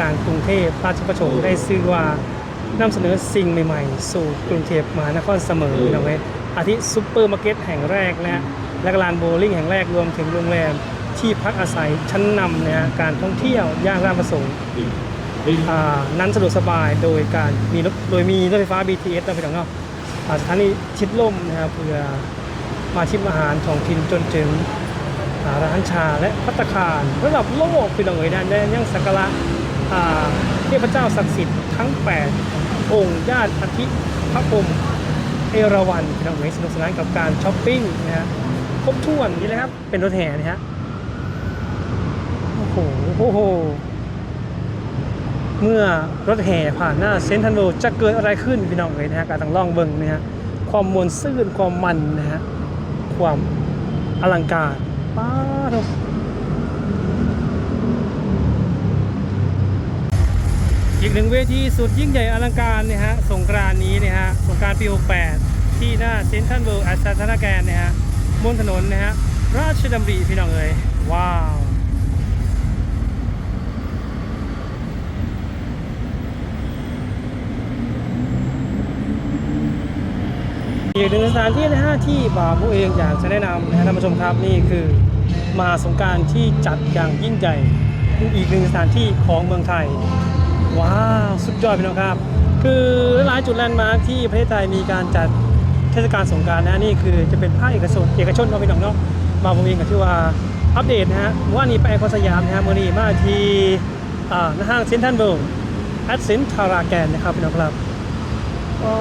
การกรุงเทพราชประสงค์ได้ซื้อว่านำเสนอสิ่งใหม่ๆ สู่กรุงเทพมหานครเสมอน้องเอ้ยอาทิซุปเปอร์มาร์เก็ตแห่งแรกและและก็ลานโบว์ลิ่งแห่งแรกรวมถึงโรงแรมที่พักอาศัยชั้นนำนะฮะการท่องเที่ยวย่านราชประสงค์นั้นสะดวกสบายโดยการมีรถโดยมีรถไฟฟ้า BTS นะพี่น้องเนาะสถานีชิดลมนะครับเพื่อมาชิมอาหารท้องถิ่นจนถึงร้านชาและพัตตาคารระดับโลกพี่น้องเอยนะได้ยังสักการะ เทพเจ้าศักดิ์สิทธิ์ทั้ง 8 องค์ญาติอาทิพระพรมเอราวัณพี่น้องเอ๋ยสนุกสนานกับการช้อปปิ้งนะฮะครบถ้วนนี่เลยครับ เป็นรถแห่นะฮะโอ้โหโอ้โห เมื่อรถแห่ผ่านหน้าเซนทรัลโลจะเกิดอะไรขึ้นพี่น้องเอ๋ยนะฮะการต้องล่องเบิ่งนะฮะความมวลซื่นความมันนะฮะความอลังการป้าดก อีกหนึ่งเวทีสุดยิ่งใหญ่อลังการเนี่ยฮะสงกรานต์นี้เนี่ยฮะสงกรานปี 68 ที่หน้าเซนทรัลเวิลด์อาชาธนาแกรเนี่ยฮะบนถนนนะฮะราชดำริพี่น้องเอ๋ยว้าวอีกหนึ่งสถานที่นะฮะที่บ่าวผู้เองอยากจะแนะนำนะฮะท่านผู้ชมครับนี่คือมหาสงการที่จัดอย่างยิ่งใหญ่อีกหนึ่งสถานที่ของเมืองไทย ว้าว สุดยอดพี่น้องครับ คือหลายจุดแลนด์มาร์คที่ประเทศไทยมีการจัดเทศกาลสงการนะนี่คือจะเป็นภาคเอกชนเอกชนเนาพี่น้องเนาะมาผมเองก็ที่ว่าอัปเดตนะฮะว่านี่ไปไอคอนสยามนะฮะมื่อนี้มาที่อ่าห้างเซ็นทรัลเวิลด์แอดเซนทาราแกนนะครับพี่น้องครับอ๋อ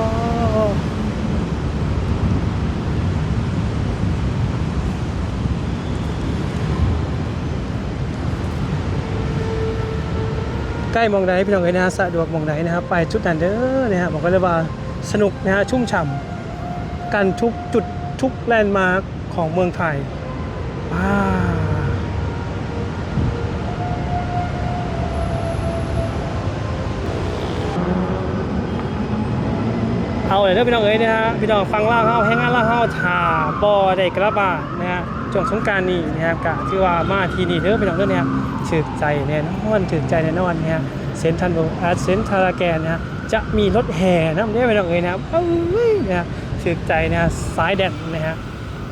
ใกล้มองใดพี่น้องเอ๋ยนะฮะสะดวกมองใดนนะครับไปจุดนั้นเด้อนะฮะบอกก็เลยว่าสนุกนะฮะชุ่มฉ่ำกันทุกจุดทุกแลนด์มาร์คของเมืองไทยอ่าเอาเลยเด้อพี่น้องเอ๋ยนะฮะพี่น้องฟังเล่าเฮาให้งานเล่าเฮาถ่าบ่ได้กระบาดนะฮะ ช่วงสงการนี้นะครับกะที่ว่ามาทีนี่เด้อพี่น้องเด้อเนี่ยถึกใจแน่นอนถึกใจแน่นอนนะฮะเซนทันโบอาเซนทาราแกนนะฮะจะมีรถแห่นะไม่ได้พี่น้องเอ๋ยนะครับเอ้ยนะถึกใจนะฮะสายแดดนะฮะ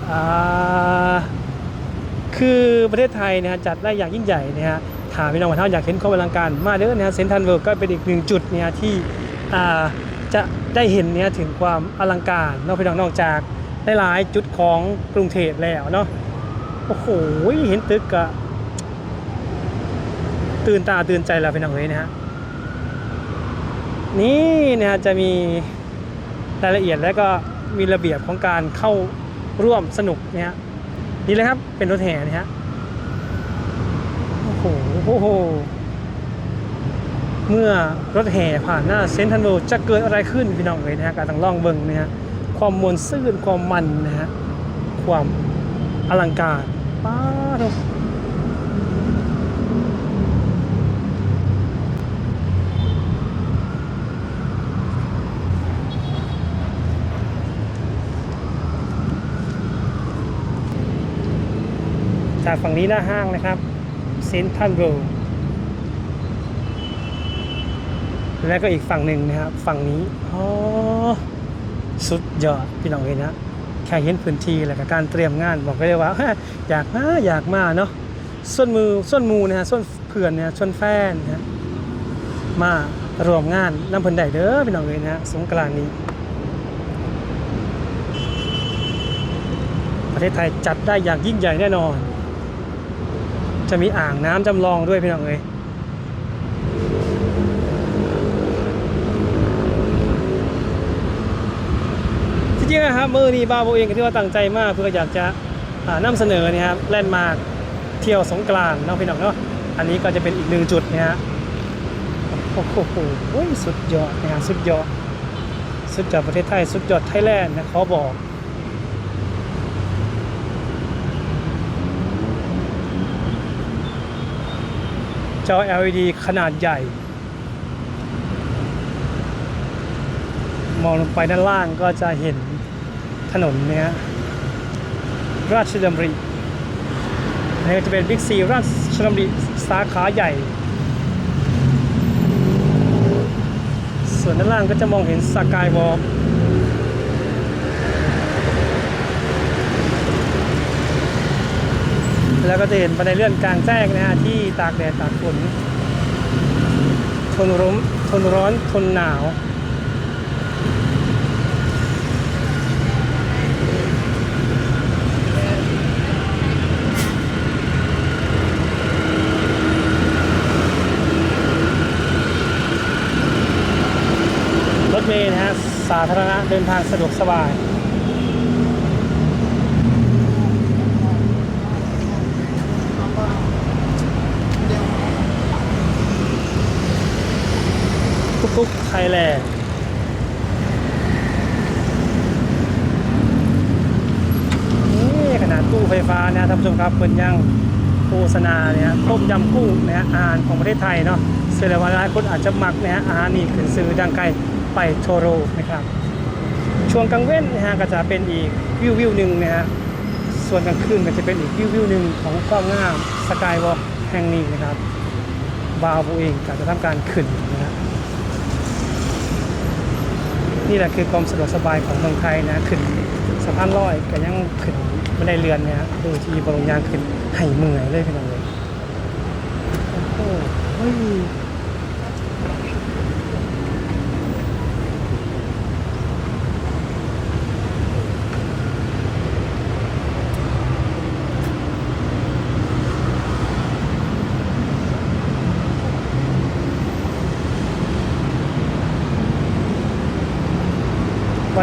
อ่าคือประเทศไทยนะฮะจัดได้อย่างยิ่งใหญ่นะฮะถามพี่น้องว่าถ้าอยากเห็นความอลังการมาเด้อนะฮะเซนทันเวิร์ก็เป็นอีกหนึ่งจุดเนี่ยที่อ่าจะได้เห็นเนี่ยถึงความอลังการนอกพี่น้องนอกจากหลายๆจุดของกรุงเทพแล้วเนาะ โอ้โหเห็นตึกอะตื่นตาตื่นใจแล้วพี่น้องเอ้ยนะฮะนี่นะฮะจะมีรายละเอียดและก็มีระเบียบของการเข้าร่วมสนุกเนี่ยฮะนี่เลยครับเป็นรถแห่นะฮะโอ้โหโอ้โหเมื่อรถแห่ผ่านหน้าเซนทรัลโลจะเกิดอะไรขึ้นพี่น้องเลยนะฮะการต้องล่องเบิงนะฮะความมวลซื่นความมันนะฮะความอลังการ ป้าดกจากฝั่งนี้หน้าห้างนะครับเซนทรัลโลแล้วก็อีกฝั่งหนึ่งนะครับ ฝั่งนี้อ๋อสุดยอดพี่น้องเลยนะ แค่เห็นพื้นที่แล้วก็การเตรียมงานบอกได้ว่าอยากมาอยากมาเนาะส่วนมือส่วนมูนะฮะส่วนเพื่อนเนี่ยส่วนแฟนนะฮะมารวมงานน้ำเพิ่นได้เด้อพี่น้องเลยนะฮะสงกรานต์นี้ ประเทศไทยจัดได้อย่างยิ่งใหญ่แน่นอน จะมีอ่างน้ำจำลองด้วยพี่น้องเอ้ย ริงๆนะครับมือนี้บ้าโบเองก็ที่ว่าตั้งใจมากเพื่ออยากจะอ่านำเสนอเนยครับแลนด์มาร์คเที่ยวสงกรานต์เนาะพี่น้องเนาะอันนี้ก็จะเป็นอีกหนึ่งจุดนะฮะโอ้โหสุดยอดนะฮะสุดยอดสุดยอดประเทศไทยสุดยอดไทยแลนด์นะเขาบอกจอ LED ขนาดใหญ่ มองลงไปด้านล่างก็จะเห็น ถนนเนี้ยราชดำริอันนี้จะเป็นบิ๊กซีราชดำริสาขาใหญ่วนด้านล่างก็จะมองเห็นสกายวอล์กแล้วก็จะเห็นบันไดเลื่อนกลางแจ้งนะฮะที่ตากแดดตากฝนทนร้มทนร้อนทนหนาว รถเมล์นะฮะสา ธารณะเดินทางสะดวกสบายทุกทุกไทยแลนด์นี่ขนาดตู้ไฟฟ้านะท่านผู้ชมครับเพิ่นยังโฆษณาเนี่ยต้มยำกุ้งนะฮะอาหารของประเทศไทยเนาะเชื่อเลยว่าหลายคนอาจจะมักนะฮะอาหารนี่ขึ้นซื้อดังไกล ไปโชโรนะครับ ช่วงกลางเว้นนะฮะก็จะเป็นอีกวิววิวหนึ่งนะฮะส่วนกลางคืนก็จะเป็นอีกวิววิวหนึ่งของความงามสกายวอล์กแห่งนี้นะครับบาวบูเองก็จะทำการขึ้นนะฮะนี่แหละคือความสะดวกสบายของเมืองไทยนะขึ้นสะพานลอยก็ยังขึ้นบันไดเรือนเนี่ยฮะโดยที่บรงยางขึ้นไห่เมื่อยเลยพี่น้องเลยโอ้โห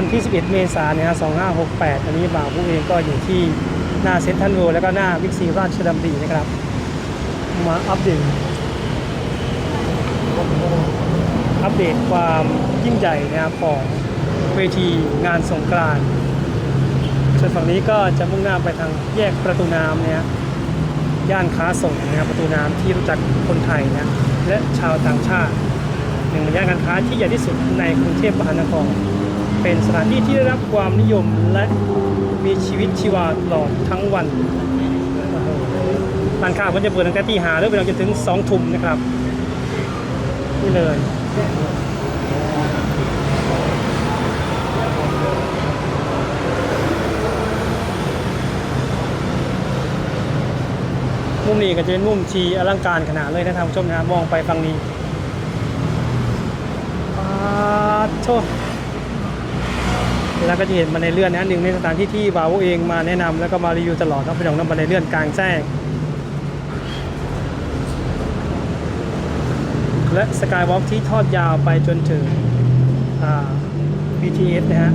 วันที่ 11 เมษายนเนี่ยฮะ2568 อันนี้บ่าวผู้เองก็อยู่ที่หน้าเซ็นทรัลเวิลด์แล้วก็หน้าบิ๊กซีราชดำรินะครับ มาอัปเดตอัปเดตความยิ่งใหญ่นะครับของเวทีงานสงกรานต์ส่วนฝั่งนี้ก็จะมุ่งหน้าไปทางแยกประตูน้ำเนี่ยย่านค้าส่งนะครับประตูน้ำที่รู้จักคนไทยนะและชาวต่างชาติหนึ่งในย่านการค้าที่ใหญ่ที่สุดในกรุงเทพมหานคร เป็นสถานที่ที่ได้รับความนิยมและมีชีวิตชีวาตลอดทั้งวันโอ้โหร้านค้ามันจะเปิดตั้งแต่ตีหาเรื่อยไปจนถึงสองทุ่มนะครับ นี่เลยมุมนี้ก็จะเป็นมุมชีอลังการขนาดเลยนะท่านผู้ชมนะมองไปฝั่งนี้ปาดโช แล้วก็จะเห็นบันไดเลื่อนนะหนึ่งในสถานที่ที่บาวเองมาแนะนำแล้วก็มารีวิวตลอดนะพี่น้องนะบันไดเลื่อนกลางแจ้งและสกายวอล์กที่ทอดยาวไปจนถึง BTS นะฮะ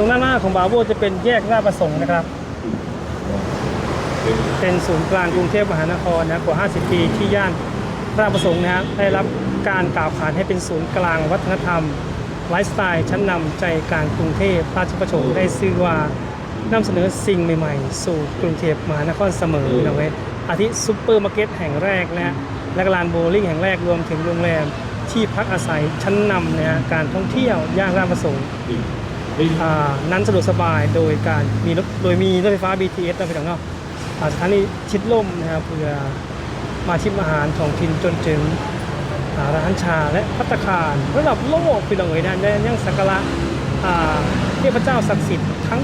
ตรงด้านหน้า ของบาโวจะเป็นแยกราชประสงค์นะครับ เป็นศูนย์กลางกรุงเทพมหานครนะกว่า 50 ปีที่ย่านราชประสงค์นะฮะได้รับการกล่าวขานให้เป็นศูนย์กลางวัฒนธรรมไลฟ์สไตล์ชั้นนำใจกลางกรุงเทพราชประสงค์ได้ชื่อว่านำเสนอสิ่งใหม่ๆ สู่กรุงเทพมหานครเสมอนะเว้ยอาทิซุปเปอร์มาร์เก็ตแห่งแรกนะและลานโบว์ลิ่งแห่งแรกรวมถึงโรงแรมที่พักอาศัยชั้นนำนะฮะการท่องเที่ยวย่านราชประสงค์ นั้นสะดวกสบายโดยการมีรถโดยมีรถไฟฟ้า BTS นะพี่น้องเนาะสถานีชิดลมนะครับเพื่อมาชิมอาหารท้องถิ่นจนถึงร้านชาและพัตตาคารระดับโลกพี่น้องเอ๋ยนะได้ยังสักการะเทพเจ้าศักดิ์สิทธิ์ทั้ง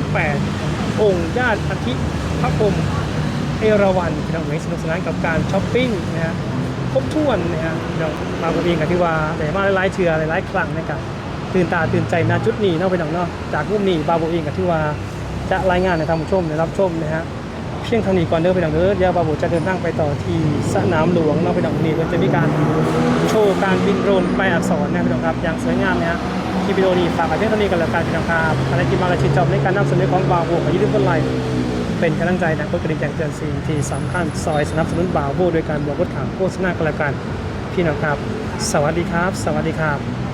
8 องค์ญาติอาทิพระพรมเอราวัณพี่น้องเอ๋ยสนุกสนานกับการช้อปปิ้งนะฮะครบถ้วนนะฮะพี่น้องมาบุรีกันที่ว่าแต่มาหลายๆเชือหลายๆครั้งนะครับ ตื่นตาตื่นใจนะจุดนี้เนาะไปหนังเนาะจากรูปนี้บาโบเองกับที่ว่าจะรายงานในทานผู้ชมในรับชมนะฮะเพียงเท่านี้ก่อนเด้อไปหนังเด้อเดี๋ยวบาโบจะเดินทางไปต่อที่สนามหลวงเนาะไปหนังนี้มันจะมีการโชว์การบินโดรนไปอักษรนะพี่น้องครับอย่างสวยงามนะฮะคลิปวิดีโอนี้ฝากไว้เพียงเท่านี้กันแล้วกันพี่น้องครับอะไรที่มาและชื่นชอบในการนำเสนอของบาโบขอยืดกดไลค์เป็นกำลังใจนะกดกระดิ่งแจ้งเตือนสิ่งที่สำคัญซอยสนับสนุนบาโบโดยการบอกกดข่าวโฆษณากันแล้วกันพี่น้องครับ สวัสดีครับ สวัสดีครับ